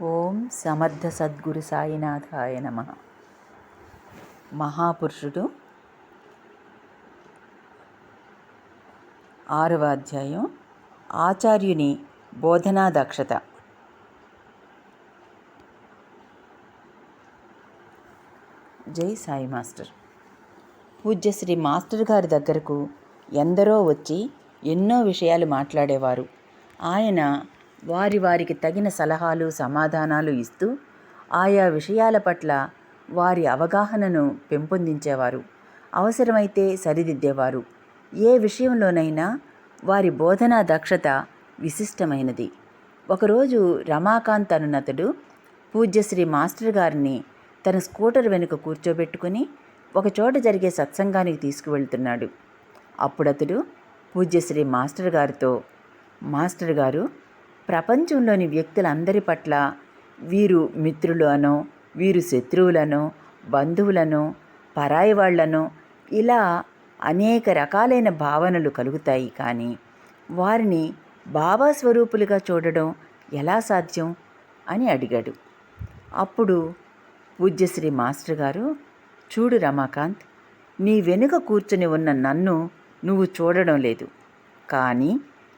ఓం సమర్థ సద్గురు సాయినాథాయ నమ. మహాపురుషుడు. ఆరవ అధ్యాయం. ఆచార్యుని బోధనా దక్షత జై సాయి మాస్టర్. పూజ్యశ్రీ మాస్టర్ గారి దగ్గరకు ఎందరో వచ్చి ఎన్నో విషయాలు మాట్లాడేవారు. ఆయన వారి వారికి తగిన సలహాలు సమాధానాలు ఇస్తూ ఆయా విషయాల పట్ల వారి అవగాహనను పెంపొందించేవారు. అవసరమైతే సరిదిద్దేవారు. ఏ విషయంలోనైనా వారి బోధనా దక్షత విశిష్టమైనది. ఒకరోజు రమాకాంత్ అనునతుడు పూజ్యశ్రీ మాస్టర్ గారిని తన స్కూటర్ వెనుక కూర్చోబెట్టుకుని ఒకచోట జరిగే సత్సంగానికి తీసుకువెళ్తున్నాడు. అప్పుడతడు పూజ్యశ్రీ మాస్టర్ గారితో మాస్టర్ గారు ప్రపంచంలోని వ్యక్తులందరి పట్ల వీరు మిత్రులనో వీరు శత్రువులనో బంధువులనో పరాయి వాళ్ళను ఇలా అనేక రకాలైన భావనలు కలుగుతాయి. కానీ వారిని బాబా స్వరూపులుగా చూడడం ఎలా సాధ్యం అని అడిగాడు. అప్పుడు పూజ్యశ్రీ మాస్టర్ గారు చూడు రమాకాంత్ నీ వెనుక కూర్చుని ఉన్న నన్ను నువ్వు చూడడం లేదు. కానీ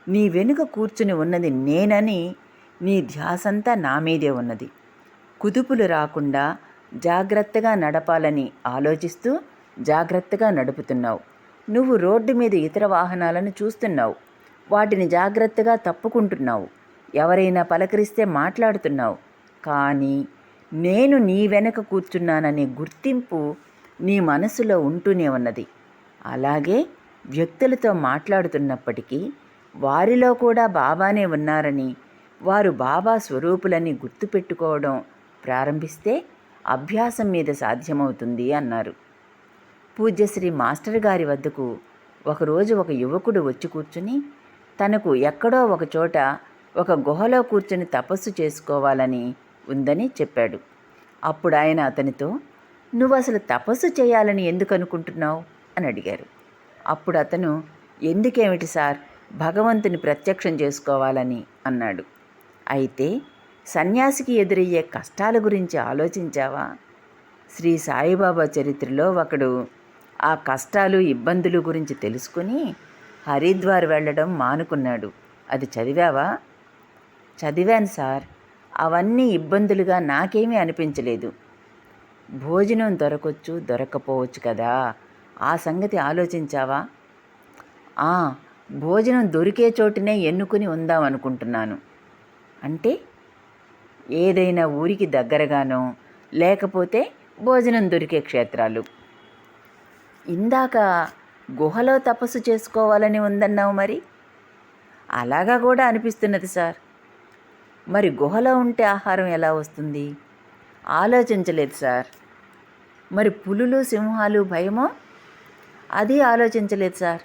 నీ వెనుక కూర్చుని ఉన్నది నేనని నీ ధ్యాసంతా నా మీదే ఉన్నది. కుదుపులు రాకుండా జాగ్రత్తగా నడపాలని ఆలోచిస్తూ జాగ్రత్తగా నడుపుతున్నావు. నువ్వు రోడ్డు మీద ఇతర వాహనాలను చూస్తున్నావు. వాటిని జాగ్రత్తగా తప్పుకుంటున్నావు. ఎవరైనా పలకరిస్తే మాట్లాడుతున్నావు. కానీ నేను నీ వెనక కూర్చున్నాననే గుర్తింపు నీ మనసులో ఉంటూనే ఉన్నది. అలాగే వ్యక్తులతో మాట్లాడుతున్నప్పటికీ వారిలో కూడా బాబానే ఉన్నారని వారు బాబా స్వరూపులని గుర్తుపెట్టుకోవడం ప్రారంభిస్తే అభ్యాసం మీద సాధ్యమవుతుంది అన్నారు. పూజ్యశ్రీ మాస్టర్ గారి వద్దకు ఒకరోజు ఒక యువకుడు వచ్చి కూర్చుని తనకు ఎక్కడో ఒక చోట ఒక గుహలో కూర్చుని తపస్సు చేసుకోవాలని ఉందని చెప్పాడు. అప్పుడు ఆయన అతనితో నువ్వు అసలు తపస్సు చేయాలని ఎందుకు అనుకుంటున్నావు? అని అడిగారు. అప్పుడు అతను ఎందుకేమిటి సార్? భగవంతుని ప్రత్యక్షం చేసుకోవాలని అన్నాడు. అయితే సన్యాసికి ఎదురయ్యే కష్టాల గురించి ఆలోచించావా? శ్రీ సాయిబాబా చరిత్రలో ఒకడు ఆ కష్టాలు ఇబ్బందులు గురించి తెలుసుకుని హరిద్వార్ వెళ్ళడం మానుకున్నాడు. అది చదివావా? చదివాను సార్. అవన్నీ ఇబ్బందులుగా నాకేమీ అనిపించలేదు. భోజనం దొరకొచ్చు దొరకపోవచ్చు కదా? ఆ సంగతి ఆలోచించావా? భోజనం దొరికే చోటునే ఎన్నుకుని ఉందాం అనుకుంటున్నాను. అంటే ఏదైనా ఊరికి దగ్గరగానో లేకపోతే భోజనం దొరికే క్షేత్రాలు. ఇందాక గుహలో తపస్సు చేసుకోవాలని ఉందన్నావు మరి? అలాగా కూడా అనిపిస్తున్నది సార్. మరి గుహలో ఉంటే ఆహారం ఎలా వస్తుంది? ఆలోచించలేదు సార్. మరి పులులు సింహాలు భయమో? అది ఆలోచించలేదు సార్.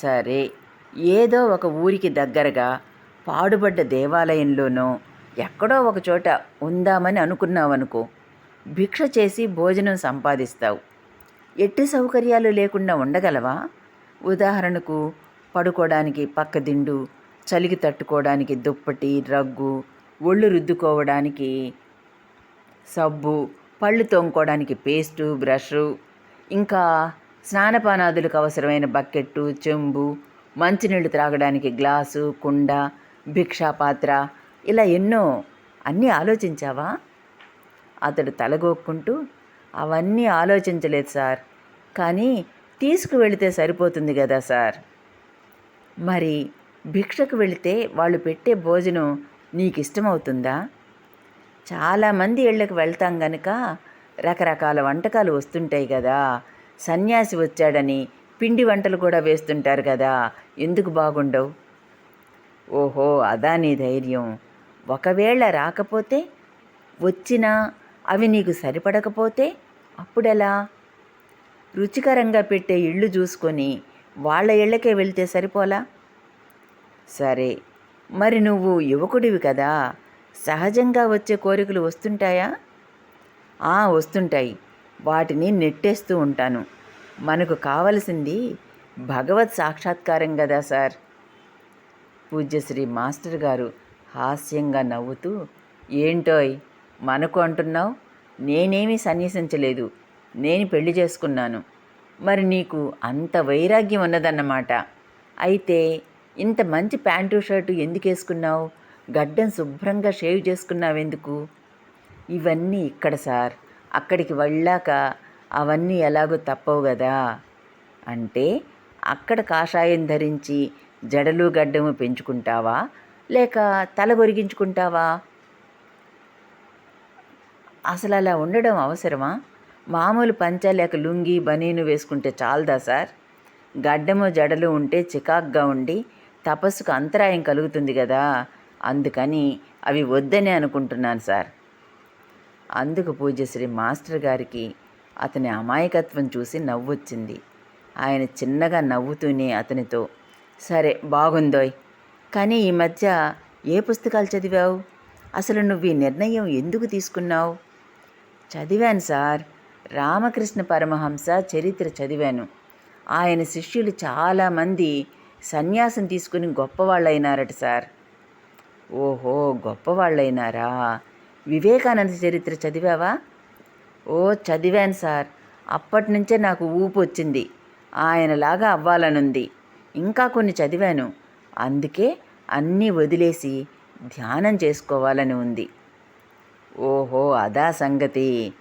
సరే ఏదో ఒక ఊరికి దగ్గరగా పాడుబడ్డ దేవాలయంలోనో ఎక్కడో ఒక చోట ఉందామని అనుకున్నావనుకో భిక్ష చేసి భోజనం సంపాదిస్తావు. ఎట్టి సౌకర్యాలు లేకుండా ఉండగలవా? ఉదాహరణకు పడుకోవడానికి పక్కదిండు చలికి తట్టుకోవడానికి దుప్పటి రగ్గు ఒళ్ళు రుద్దుకోవడానికి సబ్బు పళ్ళు తోముకోవడానికి పేస్టు బ్రష్ ఇంకా స్నానపానాదులకు అవసరమైన బకెట్టు చెంబు మంచినీళ్ళు త్రాగడానికి గ్లాసు కుండ భిక్షా పాత్ర ఇలా ఎన్నో. అన్నీ ఆలోచించావా? అతడు తలగోక్కుంటూ అవన్నీ ఆలోచించలేదు సార్. కానీ తీసుకువెళితే సరిపోతుంది కదా సార్. మరి భిక్షకు వెళితే వాళ్ళు పెట్టే భోజనం నీకు ఇష్టమవుతుందా చాలామంది ఇళ్ళకి వెళ్తాం గనుక రకరకాల వంటకాలు వస్తుంటాయి కదా సన్యాసి వచ్చాడని పిండి వంటలు కూడా వేస్తుంటారు కదా ఎందుకు బాగుండవు? ఓహో అదా నీ ధైర్యం. ఒకవేళ రాకపోతే వచ్చినా అవి నీకు సరిపడకపోతే అప్పుడెలా? రుచికరంగా పెట్టే ఇళ్ళు చూసుకొని వాళ్ళ ఇళ్ళకే వెళ్తే సరిపోలా? సరే మరి నువ్వు యువకుడివి కదా సహజంగా వచ్చే కోరికలు వస్తుంటాయా? వస్తుంటాయి. వాటిని నెట్టేస్తూ ఉంటాను. మనకు కావలసింది భగవత్ సాక్షాత్కారం కదా సార్. పూజ్యశ్రీ మాస్టర్ గారు హాస్యంగా నవ్వుతూ ఏంటోయ్ మనకు అంటున్నావు? నేనేమీ సన్యసించలేదు నేను పెళ్ళి చేసుకున్నాను. మరి నీకు అంత వైరాగ్యం ఉన్నదన్నమాట. అయితే ఇంత మంచి ప్యాంటు షర్టు ఎందుకు వేసుకున్నావు? గడ్డం శుభ్రంగా షేవ్ చేసుకున్నావెందుకు? ఇవన్నీ ఇక్కడ సార్. అక్కడికి వెళ్ళాక అవన్నీ ఎలాగో తప్పవు కదా అంటే అక్కడ కాషాయం ధరించి జడలు గడ్డము పెంచుకుంటావా? లేక తల గొరిగించుకుంటావా అసలు అలా ఉండడం అవసరమా? మామూలు పంచ లేక లుంగి బనీను వేసుకుంటే చాలదా సార్? గడ్డము జడలు ఉంటే చికాగ్గా ఉండి తపస్సుకు అంతరాయం కలుగుతుంది కదా అందుకని అవి వద్దని అనుకుంటున్నాను సార్. అందుకు పూజ్యశ్రీ మాస్టర్ గారికి అతని అమాయకత్వం చూసి నవ్వొచ్చింది. ఆయన చిన్నగా నవ్వుతూనే అతనితో సరే బాగుందోయ్ కానీ ఈ మధ్య ఏ పుస్తకాలు చదివావు? అసలు నువ్వు ఈ నిర్ణయం ఎందుకు తీసుకున్నావు? చదివాను సార్ రామకృష్ణ పరమహంస చరిత్ర చదివాను. ఆయన శిష్యులు చాలామంది సన్యాసం తీసుకుని గొప్పవాళ్ళైనారట సార్. ఓహో గొప్పవాళ్ళైనారా? వివేకానంద చరిత్ర చదివావా? ఓ చదివాను సార్. అప్పటి నుంచే నాకు ఊపు వచ్చింది. ఆయనలాగా అవ్వాలనుంది. ఇంకా కొన్ని చదివాను. అందుకే అన్నీ వదిలేసి ధ్యానం చేసుకోవాలని ఉంది. ఓహో అదా సంగతి.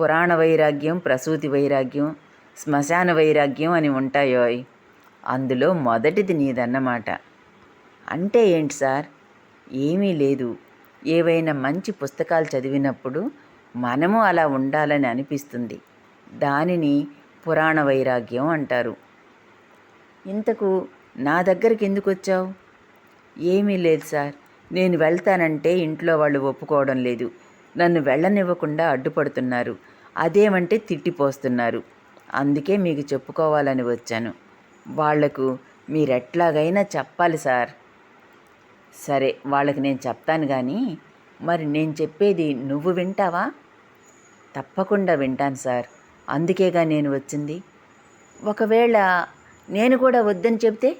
పురాణ వైరాగ్యం ప్రసూతి వైరాగ్యం శ్మశాన వైరాగ్యం అని ఉంటాయోయ్. అందులో మొదటిది నీదన్నమాట. అంటే ఏంటి సార్? ఏమీ లేదు. ఏవైనా మంచి పుస్తకాలు చదివినప్పుడు మనము అలా ఉండాలని అనిపిస్తుంది. దానిని పురాణ వైరాగ్యం అంటారు. ఇంతకు నా దగ్గరికి ఎందుకు వచ్చావు? ఏమీ లేదు సార్. నేను వెళ్తానంటే ఇంట్లో వాళ్ళు ఒప్పుకోవడం లేదు. నన్ను వెళ్ళనివ్వకుండా అడ్డుపడుతున్నారు. అదేమంటే తిట్టిపోస్తున్నారు. అందుకే మీకు చెప్పుకోవాలని వచ్చాను. వాళ్ళకు మీరెట్లాగైనా చెప్పాలి సార్. సరే వాళ్ళకి నేను చెప్తాను కానీ మరి నేను చెప్పేది నువ్వు వింటావా? తప్పకుండా వింటాను సార్. అందుకేగా నేను వచ్చింది. ఒకవేళ నేను కూడా వద్దని చెప్తే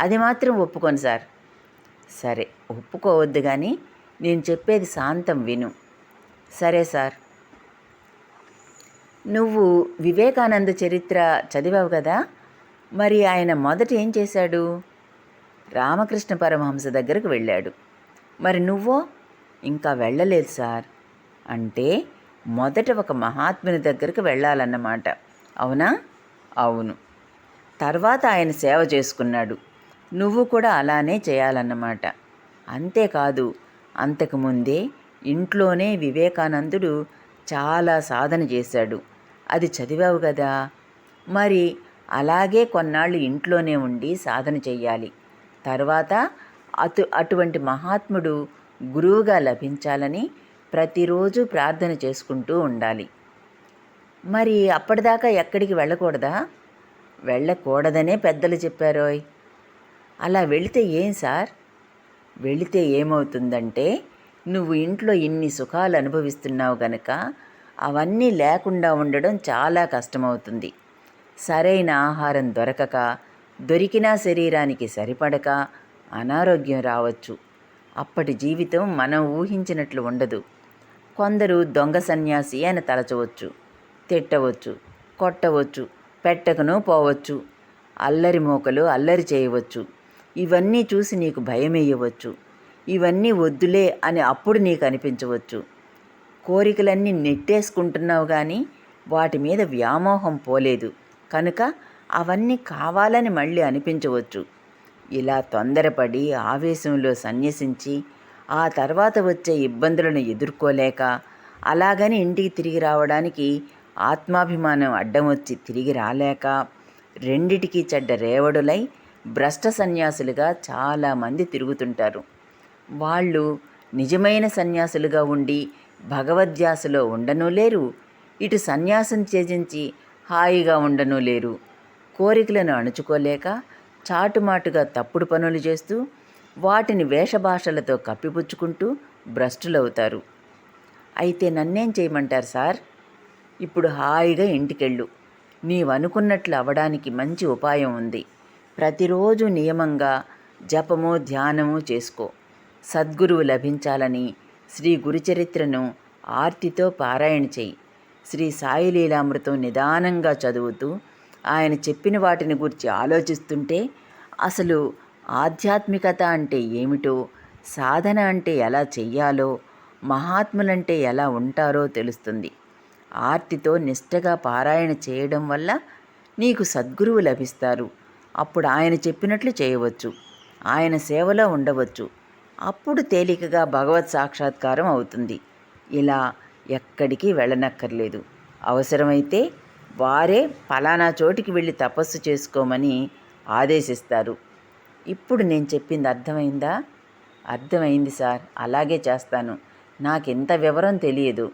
అది మాత్రం ఒప్పుకోను సార్. సరే ఒప్పుకోవద్దు కానీ నేను చెప్పేది శాంతం విను. సరే సార్. నువ్వు వివేకానంద చరిత్ర చదివావు కదా? మరి ఆయన మొదట ఏం చేశాడు? రామకృష్ణ పరమహంస దగ్గరకు వెళ్ళాడు. మరి నువ్వో? ఇంకా వెళ్ళలేదు సార్. అంటే మొదట ఒక మహాత్ముని దగ్గరకు వెళ్ళాలన్నమాట. అవునా? అవును. తర్వాత ఆయన సేవ చేసుకున్నాడు. నువ్వు కూడా అలానే చేయాలన్నమాట. అంతేకాదు అంతకుముందే ఇంట్లోనే వివేకానందుడు చాలా సాధన చేశాడు. అది చదివావు కదా మరి అలాగే కొన్నాళ్ళు ఇంట్లోనే ఉండి సాధన చెయ్యాలి. తర్వాత అటు అటువంటి మహాత్ముడు గురువుగా లభించాలని ప్రతిరోజు ప్రార్థన చేసుకుంటూ ఉండాలి. మరి అప్పటిదాకా ఎక్కడికి వెళ్ళకూడదా? వెళ్ళకూడదనే పెద్దలు చెప్పారోయ్. అలా వెళితే ఏం సార్? వెళితే ఏమవుతుందంటే నువ్వు ఇంట్లో ఇన్ని సుఖాలు అనుభవిస్తున్నావు గనక అవన్నీ లేకుండా ఉండడం చాలా కష్టమవుతుంది. సరైన ఆహారం దొరకక దొరికినా శరీరానికి సరిపడక అనారోగ్యం రావచ్చు. అప్పటి జీవితం మనం ఊహించినట్లు ఉండదు. కొందరు దొంగ సన్యాసి అని తలచవచ్చు తిట్టవచ్చు కొట్టవచ్చు పెట్టకను పోవచ్చు అల్లరి మోకలు అల్లరి చేయవచ్చు. ఇవన్నీ చూసి నీకు భయమేయవచ్చు. ఇవన్నీ వద్దులే అని అప్పుడు నీకు అనిపించవచ్చు. కోరికలన్నీ నెట్టేసుకుంటున్నావు కానీ వాటి మీద వ్యామోహం పోలేదు. కనుక అవన్నీ కావాలని మళ్ళీ అనిపించవచ్చు. ఇలా తొందరపడి ఆవేశంలో సన్యసించి ఆ తర్వాత వచ్చే ఇబ్బందులను ఎదుర్కోలేక అలాగని ఇంటికి తిరిగి రావడానికి ఆత్మాభిమానం అడ్డం వచ్చి తిరిగి రాలేక రెండిటికి చెడ్డ రేవడులై భ్రష్ట సన్యాసులుగా చాలామంది తిరుగుతుంటారు. వాళ్ళు నిజమైన సన్యాసులుగా ఉండి భగవద్ధ్యాసలో ఉండనూ లేరు. ఇటు సన్యాసం త్యజించి హాయిగా ఉండనూ లేరు. కోరికలను అణుచుకోలేక చాటుమాటుగా తప్పుడు పనులు చేస్తూ వాటిని వేషభాషలతో కప్పిపుచ్చుకుంటూ భ్రష్టులవుతారు. అయితే నన్నేం చేయమంటారు సార్? ఇప్పుడు హాయిగా ఇంటికెళ్ళు. నీవనుకున్నట్లు అవడానికి మంచి ఉపాయం ఉంది. ప్రతిరోజు నియమంగా జపము ధ్యానము చేసుకో. సద్గురువు లభించాలని శ్రీ గురుచరిత్రను ఆర్తితో పారాయణ చేయి శ్రీ సాయిలీలామృతం నిదానంగా చదువుతూ ఆయన చెప్పిన వాటిని గురించి ఆలోచిస్తుంటే అసలు ఆధ్యాత్మికత అంటే ఏమిటో సాధన అంటే ఎలా చెయ్యాలో మహాత్ములంటే ఎలా ఉంటారో తెలుస్తుంది. ఆర్తితో నిష్టగా పారాయణ చేయడం వల్ల నీకు సద్గురువు లభిస్తారు. అప్పుడు ఆయన చెప్పినట్లు చేయవచ్చు. ఆయన సేవలో ఉండవచ్చు. అప్పుడు తేలికగా భగవత్ సాక్షాత్కారం అవుతుంది. ఇలా ఎక్కడికి వెళ్ళనక్కర్లేదు. అవసరమైతే వారే ఫలానా చోటికి వెళ్ళి తపస్సు చేసుకోమని ఆదేశిస్తారు. ఇప్పుడు నేను చెప్పింది అర్థమైందా? అర్థమైంది సార్. అలాగే చేస్తాను. నాకెంత వివరం తెలియదు.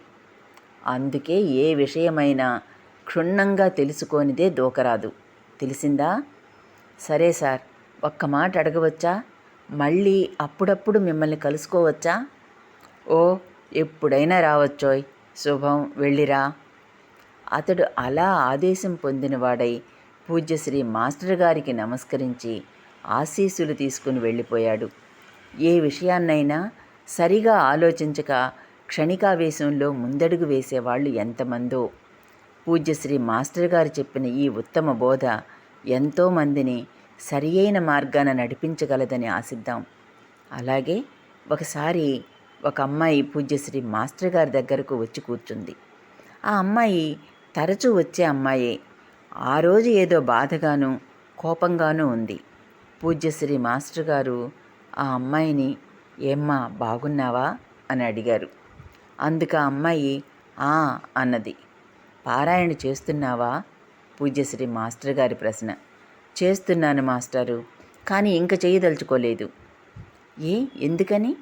అందుకే ఏ విషయమైనా క్షుణ్ణంగా తెలుసుకోనిదే దూకరాదు. తెలిసిందా? సరే సార్. ఒక్క మాట అడగవచ్చా? మళ్ళీ అప్పుడప్పుడు మిమ్మల్ని కలుసుకోవచ్చా? ఓ ఎప్పుడైనా రావచ్చోయ్. శుభం. వెళ్ళిరా. అతడు అలా ఆదేశం పొందినవాడై పూజ్యశ్రీ మాస్టర్ గారికి నమస్కరించి ఆశీస్సులు తీసుకుని వెళ్ళిపోయాడు. ఏ విషయాన్నైనా సరిగా ఆలోచించక క్షణికావేశంలో ముందడుగు వేసేవాళ్ళు ఎంతమందో. పూజ్యశ్రీ మాస్టర్ గారు చెప్పిన ఈ ఉత్తమ బోధ ఎంతోమందిని సరి అయిన మార్గాన నడిపించగలదని ఆశిద్దాం. అలాగే ఒకసారి ఒక అమ్మాయి పూజ్యశ్రీ మాస్టర్ గారి దగ్గరకు వచ్చి కూర్చుంది. ఆ అమ్మాయి తరచూ వచ్చే అమ్మాయే. ఆ రోజు ఏదో బాధగాను కోపంగానూ ఉంది. పూజ్యశ్రీ మాస్టర్ గారు ఆ అమ్మాయిని ఏమ్మా బాగున్నావా? అని అడిగారు. అందుకు ఆ అమ్మాయి ఆ అన్నది. పారాయణ చేస్తున్నావా? పూజ్యశ్రీ మాస్టర్ గారి ప్రశ్న. చేస్తున్నాను మాస్టారు కానీ ఇంక చేయదలుచుకోలేదు. ఏ? ఎందుకని?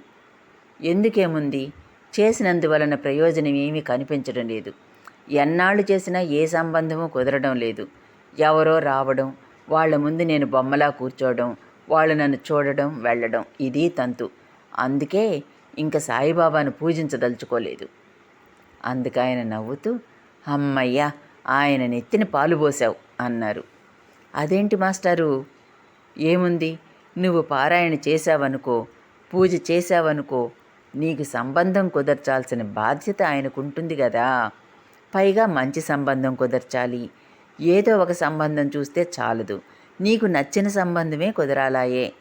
ఎందుకేముంది? చేసినందువలన ప్రయోజనం ఏమీ కనిపించడం లేదు. ఎన్నాళ్ళు చేసినా ఏ సంబంధము కుదరడం లేదు. ఎవరో రావడం వాళ్ళ ముందు నేను బొమ్మలా కూర్చోవడం వాళ్ళు నన్ను చూడడం వెళ్ళడం ఇది తంతు. అందుకే ఇంక సాయిబాబాను పూజించదలుచుకోలేదు. అందుకు ఆయన నవ్వుతూ అమ్మయ్యా ఆయన నెత్తిన పాలు పోసావు అన్నారు. అదేంటి మాస్టారు? ఏముంది? నువ్వు పారాయణ చేశావనుకో పూజ చేశావనుకో నీకు సంబంధం కుదర్చాల్సిన బాధ్యత ఆయనకుంటుంది కదా పైగా మంచి సంబంధం కుదర్చాలి. ఏదో ఒక సంబంధం చూస్తే చాలదు. నీకు నచ్చిన సంబంధమే కుదరాలాయే.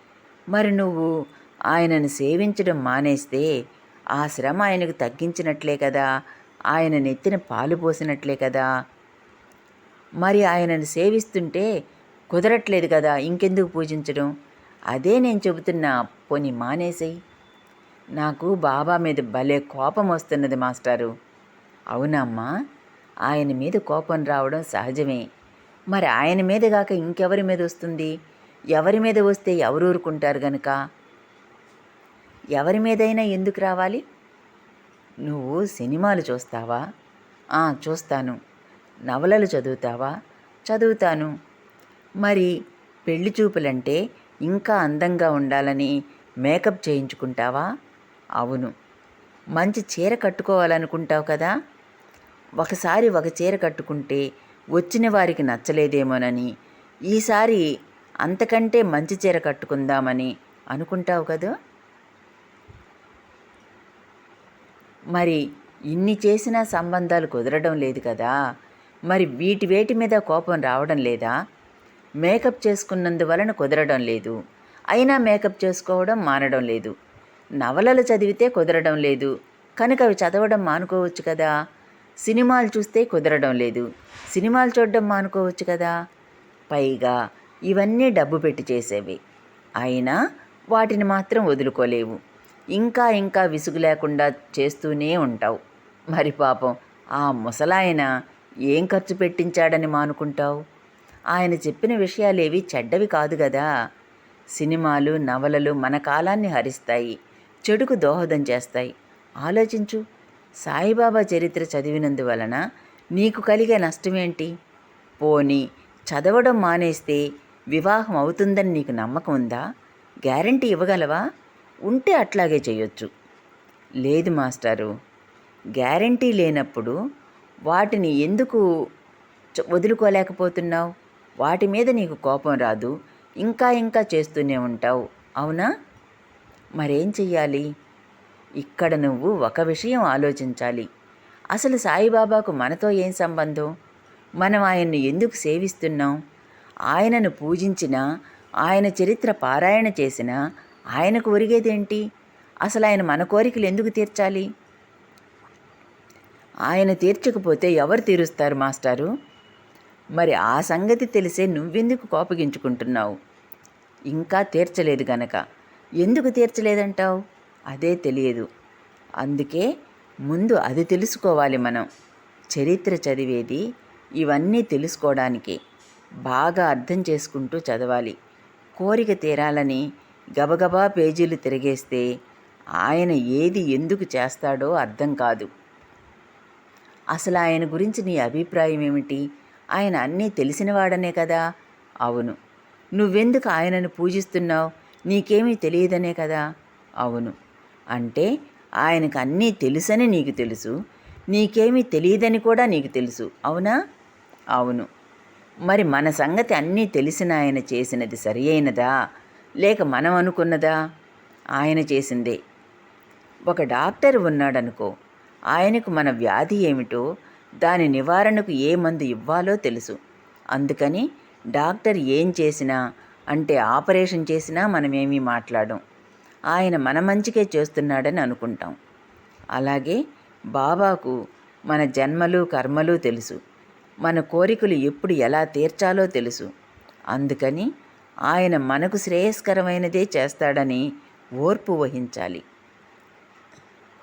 మరి నువ్వు ఆయనను సేవించడం మానేస్తే ఆ శ్రమ ఆయనకు తగ్గించినట్లే కదా? ఆయన నెత్తిన పాలు పోసినట్లే కదా? మరి ఆయనను సేవిస్తుంటే కుదరట్లేదు కదా ఇంకెందుకు పూజించడం? అదే నేను చెబుతున్నా పోని మానేసేయి. నాకు బాబా మీద భలే కోపం వస్తున్నది మాస్టారు. అవునమ్మా ఆయన మీద కోపం రావడం సహజమే. మరి ఆయన మీద కాక ఇంకెవరి మీద వస్తుంది? ఎవరి మీద వస్తే ఎవరు ఊరుకుంటారు గనుక? ఎవరి మీదైనా ఎందుకు రావాలి? నువ్వు సినిమాలు చూస్తావా? ఆ చూస్తాను. నవలలు చదువుతావా? చదువుతాను. మరి పెళ్ళి చూపులంటే ఇంకా అందంగా ఉండాలని మేకప్ చేయించుకుంటావా? అవును. మంచి చీర కట్టుకోవాలనుకుంటావు కదా? ఒకసారి ఒక చీర కట్టుకుంటే వచ్చిన వారికి నచ్చలేదేమోనని ఈసారి అంతకంటే మంచి చీర కట్టుకుందామని అనుకుంటావు కదా? మరి ఇన్ని చేసినా సంబంధాలు కుదరడం లేదు కదా? మరి వీటి వేటి మీద కోపం రావడం లేదా? మేకప్ చేసుకున్నందువలన కుదరడం లేదు. అయినా మేకప్ చేసుకోవడం మానడం లేదు. నవలలు చదివితే కుదరడం లేదు. కనుక అవి చదవడం మానుకోవచ్చు కదా? సినిమాలు చూస్తే కుదరడం లేదు. సినిమాలు చూడడం మానుకోవచ్చు కదా? పైగా ఇవన్నీ డబ్బు పెట్టి చేసేవి. అయినా వాటిని మాత్రం వదులుకోలేవు. ఇంకా ఇంకా విసుగు లేకుండా చేస్తూనే ఉంటావు. మరి పాపం ఆ ముసలాయన ఏం ఖర్చు పెట్టించాడని మానుకుంటావు? ఆయన చెప్పిన విషయాలేవి చెడ్డవి కాదు కదా? సినిమాలు నవలలు మన కాలాన్ని హరిస్తాయి. చెడుకు దోహదం చేస్తాయి. ఆలోచించు. సాయిబాబా చరిత్ర చదివినందువలన నీకు కలిగే నష్టమేంటి? పోనీ చదవడం మానేస్తే వివాహం అవుతుందని నీకు నమ్మకం ఉందా? గ్యారంటీ ఇవ్వగలవా? ఉంటే అట్లాగే చేయొచ్చు. లేదు మాస్టారు గ్యారంటీ లేనప్పుడు వాటిని ఎందుకు వదులుకోలేకపోతున్నావు? వాటి మీద నీకు కోపం రాదు ఇంకా ఇంకా చేస్తూనే ఉంటావు అవునా? మరేం చెయ్యాలి? ఇక్కడ నువ్వు ఒక విషయం ఆలోచించాలి. అసలు సాయిబాబాకు మనతో ఏం సంబంధం? మనం ఆయన్ను ఎందుకు సేవిస్తున్నాం? ఆయనను పూజించినా ఆయన చరిత్ర పారాయణ చేసినా ఆయనకు ఒరిగేదేంటి? అసలు ఆయన మన కోరికలు ఎందుకు తీర్చాలి? ఆయన తీర్చకపోతే ఎవరు తీరుస్తారు మాస్టారు? మరి ఆ సంగతి తెలిసే నువ్వెందుకు కోపగించుకుంటున్నావు? ఇంకా తీర్చలేదు గనక. ఎందుకు తీర్చలేదంటావు? అదే తెలియదు. అందుకే ముందు అది తెలుసుకోవాలి మనం. చరిత్ర చదివేది ఇవన్నీ తెలుసుకోవడానికి బాగా అర్థం చేసుకుంటూ చదవాలి. కోరిక తీరాలని గబగబా పేజీలు తిరిగేస్తే ఆయన ఏది ఎందుకు చేస్తాడో అర్థం కాదు. అసలు ఆయన గురించి నీ అభిప్రాయం ఏమిటి? ఆయన అన్నీ తెలిసినవాడనే కదా? అవును. నువ్వెందుకు ఆయనను పూజిస్తున్నావు? నీకేమీ తెలియదనే కదా? అవును. అంటే ఆయనకు అన్నీ తెలుసని నీకు తెలుసు. నీకేమీ తెలియదని కూడా నీకు తెలుసు. అవునా? అవును. మరి మన సంగతి అన్నీ తెలిసిన ఆయన చేసినది సరి అయినదా? లేక మనం అనుకున్నదా? ఆయన చేసిందే. ఒక డాక్టర్ ఉన్నాడనుకో ఆయనకు మన వ్యాధి ఏమిటో దాని నివారణకు ఏ మందు ఇవ్వాలో తెలుసు. అందుకని డాక్టర్ ఏం చేసినా అంటే ఆపరేషన్ చేసినా మనమేమీ మాట్లాడం. ఆయన మన మంచికే చేస్తున్నాడని అనుకుంటాం. అలాగే బాబాకు మన జన్మలు కర్మలు తెలుసు. మన కోరికలు ఎప్పుడు ఎలా తీర్చాలో తెలుసు. అందుకని ఆయన మనకు శ్రేయస్కరమైనదే చేస్తాడని ఓర్పు వహించాలి.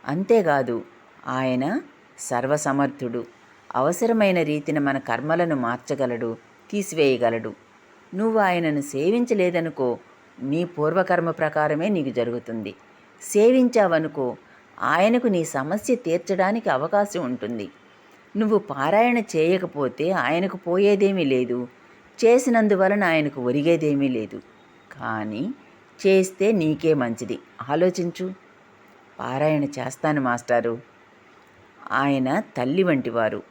అంతేకాదు ఆయన సర్వసమర్థుడు. అవసరమైన రీతిన మన కర్మలను మార్చగలడు తీసివేయగలడు. నువ్వు ఆయనను సేవించలేదనుకో నీ పూర్వకర్మ ప్రకారమే నీకు జరుగుతుంది. సేవించావనుకో ఆయనకు నీ సమస్య తీర్చడానికి అవకాశం ఉంటుంది. నువ్వు పారాయణ చేయకపోతే ఆయనకు పోయేదేమీ లేదు. చేసినందువలన ఆయనకు ఒరిగేదేమీ లేదు. కానీ చేస్తే నీకే మంచిది. ఆలోచించు. పారాయణ చేస్తాను మాస్టారు. ఆయన తల్లి వంటివారు.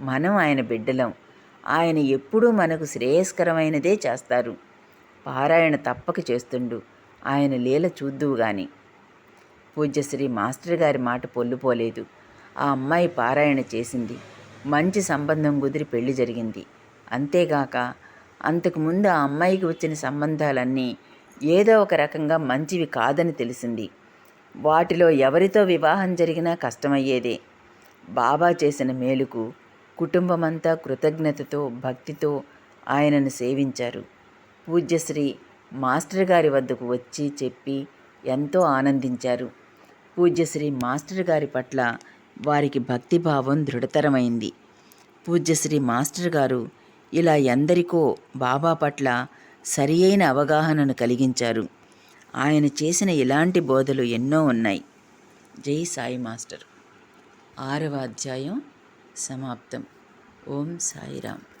మనం ఆయన బిడ్డలం. ఆయన ఎప్పుడూ మనకు శ్రేయస్కరమైనదే చేస్తారు. పారాయణ తప్పక చేస్తుండు. ఆయన లీల చూద్దువు గాని. పూజ్యశ్రీ మాస్టర్ గారి మాట పొల్లుపోలేదు. ఆ అమ్మాయి పారాయణ చేసింది. మంచి సంబంధం కుదిరి పెళ్ళి జరిగింది. అంతేగాక అంతకుముందు ఆ అమ్మాయికి వచ్చిన సంబంధాలన్నీ ఏదో ఒక రకంగా మంచివి కాదని తెలిసింది. వాటిలో ఎవరితో వివాహం జరిగినా కష్టమయ్యేదే. బాబా చేసిన మేలుకు కుటుంబమంతా కృతజ్ఞతతో భక్తితో ఆయనను సేవించారు. పూజ్యశ్రీ మాస్టర్ గారి వద్దకు వచ్చి చెప్పి ఎంతో ఆనందించారు. పూజ్యశ్రీ మాస్టర్ గారి పట్ల వారికి భక్తిభావం దృఢతరమైంది. పూజ్యశ్రీ మాస్టర్ గారు ఇలా ఎందరికో బాబా పట్ల సరి అయిన అవగాహనను కలిగించారు. ఆయన చేసిన ఇలాంటి బోధలు ఎన్నో ఉన్నాయి. జై సాయి మాస్టర్. ఆరవ అధ్యాయం సమాప్తం. ఓం సాయిరామ్.